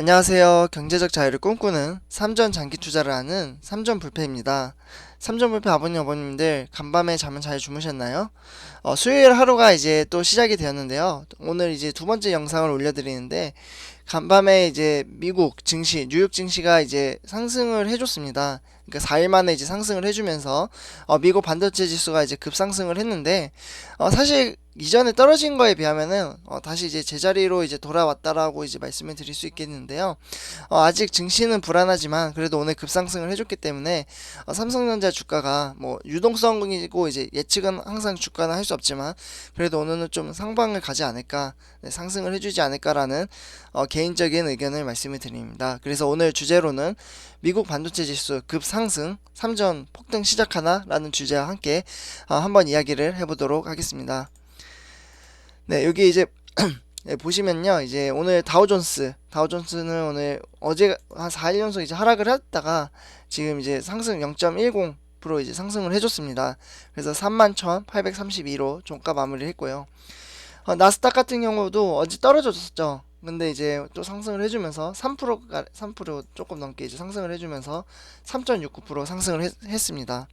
안녕하세요. 경제적 자유를 꿈꾸는 삼전 장기 투자를 하는 삼전 불패입니다. 삼전 불패 아버님 어머님들 간밤에 잠은 잘 주무셨나요? 어, 수요일 하루가 이제 또 시작이 되었는데요. 오늘 이제 두 번째 영상을 올려드리는데 간밤에 이제 미국 증시, 뉴욕 증시가 이제 상승을 해줬습니다. 그러니까 4일 만에 이제 상승을 해주면서 어, 미국 반도체 지수가 이제 급상승을 했는데 어, 사실 이전에 떨어진 거에 비하면은 어, 다시 이제 제자리로 이제 돌아왔다라고 이제 말씀을 드릴 수 있겠는데요. 어, 아직 증시는 불안하지만 그래도 오늘 급상승을 해줬기 때문에 어, 삼성전자 주가가 뭐 유동성이고 이제 예측은 항상 주가는 할 수 없지만 그래도 오늘은 좀 상방을 가지 않을까 네, 상승을 해주지 않을까라는 어, 개인적인 의견을 말씀을 드립니다. 그래서 오늘 주제로는 미국 반도체 지수 급상승 3전 폭등 시작하나라는 주제와 함께 어, 한번 이야기를 해보도록 하겠습니다. 네, 여기 이제 네, 보시면요. 이제 오늘 다우존스, 다우존스는 오늘 어제 한 4일 연속 이제 하락을 했다가 지금 이제 상승 0.10% 이제 상승을 해줬습니다. 그래서 31,832로 종가 마무리를 했고요. 어, 나스닥 같은 경우도 어제 떨어졌었죠. 근데 이제 또 상승을 해주면서 3%가 3% 조금 넘게 이제 상승을 해주면서 3.69% 상승을 했, 했습니다.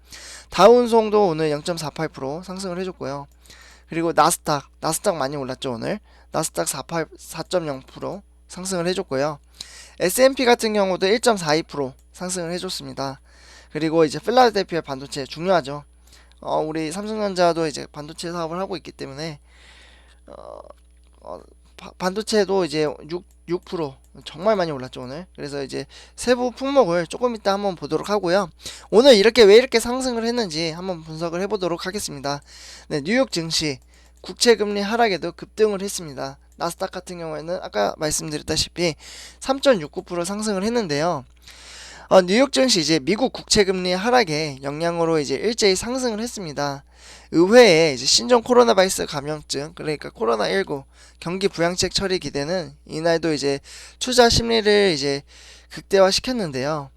다운송도 오늘 0.48% 상승을 해줬고요. 그리고 나스닥, 나스닥 많이 올랐죠 오늘. 나스닥 48, 4.0% 상승을 해줬고요. S&P 같은 경우도 1.42% 상승을 해줬습니다. 그리고 이제 필라델피아 반도체 중요하죠. 어, 우리 삼성전자도 이제 반도체 사업을 하고 있기 때문에 어, 어, 바- 반도체도 이제 6, 6% 정말 많이 올랐죠 오늘. 그래서 이제 세부 품목을 조금 이따 한번 보도록 하고요. 오늘 이렇게 왜 이렇게 상승을 했는지 한번 분석을 해보도록 하겠습니다. 네, 뉴욕 증시 국채 금리 하락에도 급등을 했습니다. 나스닥 같은 경우에는 아까 말씀드렸다시피 3.69% 상승을 했는데요. 어, 뉴욕 증시 이제 미국 국채 금리 하락의 영향으로 이제 일제히 상승을 했습니다. 의회에 이제 신종 코로나 바이러스 감염증 그러니까 코로나 19 경기 부양책 처리 기대는 이날도 이제 투자 심리를 이제 극대화 시켰는데요.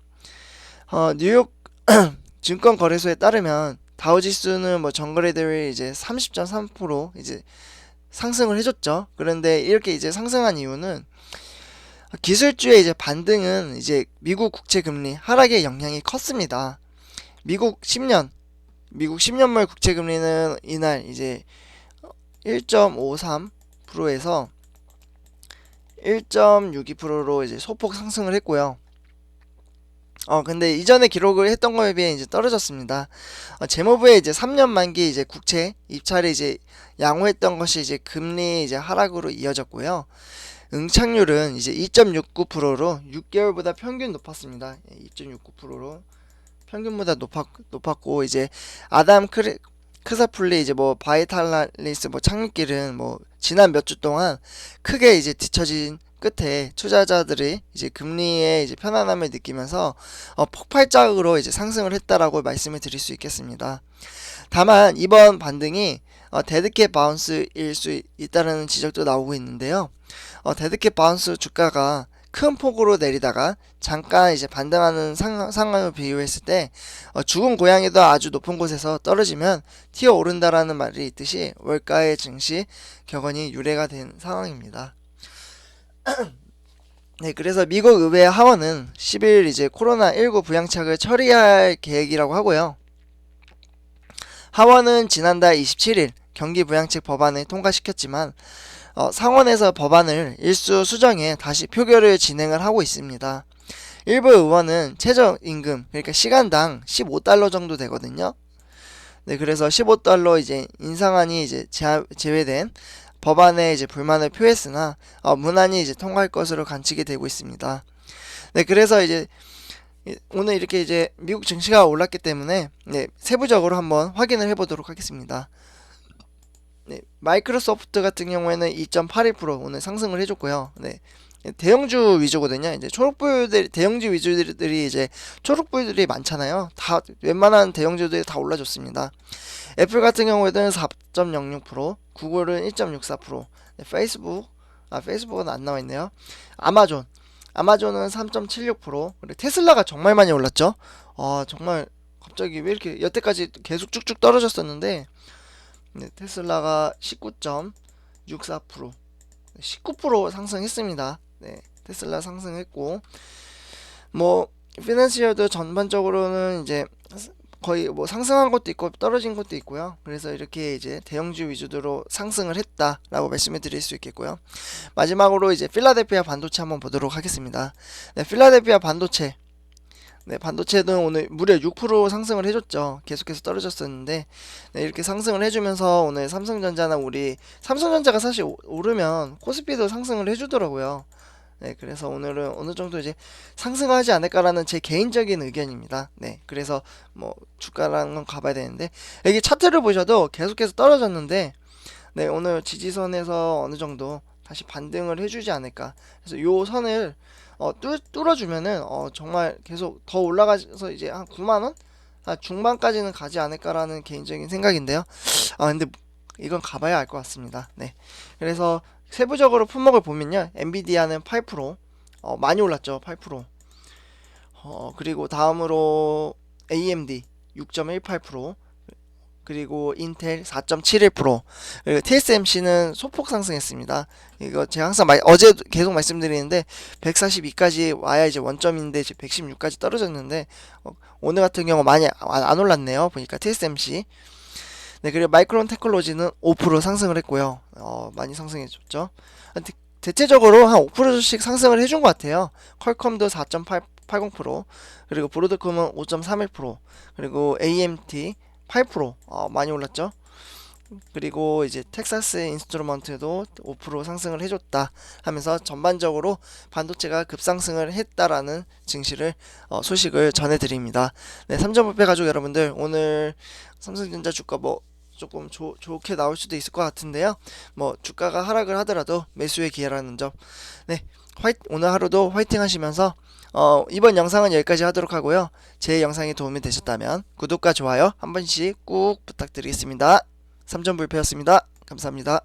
어, 뉴욕 증권 거래소에 따르면 다우 지수는 뭐 전거래 대회 이제 30.3% 이제 상승을 해줬죠. 그런데 이렇게 이제 상승한 이유는 기술주의 이제 반등은 이제 미국 국채 금리 하락의 영향이 컸습니다. 미국 10년 미국 10년물 국채 금리는 이날 이제 1.53%에서 1.62%로 이제 소폭 상승을 했고요. 어 근데 이전에 기록을 했던 거에 비해 이제 떨어졌습니다. 어, 재무부의 이제 3년 만기 이제 국채 입찰을 이제 양호했던 것이 이제 금리 이제 하락으로 이어졌고요. 응착률은 이제 2.69%로 6개월보다 평균 높았습니다. 2.69%로 평균보다 높았, 높았고 이제 아담 크리, 크사플리 이제 뭐 바이탈리스 뭐 착륙길은 뭐 지난 몇 주 동안 크게 이제 뒤처진 끝에 투자자들이 이제 금리의 이제 편안함을 느끼면서 어, 폭발적으로 이제 상승을 했다라고 말씀을 드릴 수 있겠습니다. 다만 이번 반등이 어, 데드캣 바운스일 수 있다는 지적도 나오고 있는데요. 어, 데드캣 바운스 주가가 큰 폭으로 내리다가 잠깐 이제 반등하는 상, 상황을 비유했을 때 어, 죽은 고양이도 아주 높은 곳에서 떨어지면 튀어 오른다라는 말이 있듯이 월가의 증시 격언이 유래가 된 상황입니다. 네, 그래서 미국 의회 하원은 10일 이제 코로나19 부양책을 처리할 계획이라고 하고요. 하원은 지난달 27일 경기 부양책 법안을 통과시켰지만 어, 상원에서 법안을 일수 수정해 다시 표결을 진행을 하고 있습니다. 일부 의원은 최저임금 그러니까 시간당 15달러 정도 되거든요. 네, 그래서 15달러 이제 인상안이 이제 제, 제외된 법안에 이제 불만을 표했으나 어, 문안이 이제 통과할 것으로 간치게 되고 있습니다. 네, 그래서 이제 이- 오늘 이렇게 이제 미국 증시가 올랐기 때문에 네, 세부적으로 한번 확인을 해보도록 하겠습니다. 네, 마이크로소프트 같은 경우에는 2.81% 오늘 상승을 해줬고요. 네, 대형주 위주거든요. 이제 초록불들 대형주 위주들이 이제 초록불들이 많잖아요. 다 웬만한 대형주들이 다 올라줬습니다. 애플 같은 경우에는 4.06%, 구글은 1.64%, 네, 페이스북 아 페이스북은 안 나와 있네요. 아마존 아마존은 3.76%, 그리고 테슬라가 정말 많이 올랐죠. 아 정말 갑자기 왜 이렇게 여태까지 계속 쭉쭉 떨어졌었는데 네, 테슬라가 19.64%, 19% 상승했습니다. 네. 테슬라 상승했고 뭐 피낸시얼도 전반적으로는 이제 거의 뭐 상승한 것도 있고 떨어진 것도 있고요. 그래서 이렇게 이제 대형주 위주로 상승을 했다라고 말씀을 드릴 수 있겠고요. 마지막으로 이제 필라델피아 반도체 한번 보도록 하겠습니다. 네, 필라델피아 반도체. 네, 반도체는 오늘 무려 6% 상승을 해줬죠. 계속해서 떨어졌었는데 네, 이렇게 상승을 해주면서 오늘 삼성전자나 우리 삼성전자가 사실 오- 오르면 코스피도 상승을 해주더라고요. 네, 그래서 오늘은 어느 정도 이제 상승하지 않을까라는 제 개인적인 의견입니다. 네, 그래서 뭐 주가랑은 가봐야 되는데 여기 차트를 보셔도 계속해서 떨어졌는데 네, 오늘 지지선에서 어느 정도 다시 반등을 해주지 않을까. 그래서 요 선을 어, 뚫, 뚫어 주면은 어, 정말 계속 더 올라가서 이제 한 9만 원? 아, 중반까지는 가지 않을까라는 개인적인 생각인데요. 아, 근데 이건 가봐야 알 것 같습니다. 네, 그래서 세부적으로 품목을 보면요, 엔비디아는 8%, 어, 많이 올랐죠, 8%. 어, 그리고 다음으로 AMD 6.18%, 그리고 인텔 4.71%, 그리고 TSMC는 소폭 상승했습니다. 이거 제가 항상 말- 어제 계속 말씀드리는데 142까지 와야 이제 원점인데 이제 116까지 떨어졌는데 어, 오늘 같은 경우 많이 안, 안 올랐네요. 보니까 TSMC. 네, 그리고 마이크론 테크놀로지는 5% 상승을 했고요. 어, 많이 상승해줬죠. 대체적으로 한 5%씩 상승을 해준 것 같아요. 퀄컴도 4.80%, 그리고 브로드컴은 5.31%, 그리고 AMT 8% 어, 많이 올랐죠. 그리고 이제 텍사스 인스트루먼트도 5% 상승을 해줬다 하면서 전반적으로 반도체가 급상승을 했다라는 증시를 어, 소식을 전해드립니다. 네, 삼전부패 가족 여러분들 오늘 삼성전자 주가 뭐 조금 조, 좋게 나올 수도 있을 것 같은데요. 뭐 주가가 하락을 하더라도 매수의 기회라는 점. 네, 화이, 오늘 하루도 화이팅 하시면서 어, 이번 영상은 여기까지 하도록 하고요. 제 영상이 도움이 되셨다면 구독과 좋아요 한 번씩 꾹 부탁드리겠습니다. 삼전불패였습니다. 감사합니다.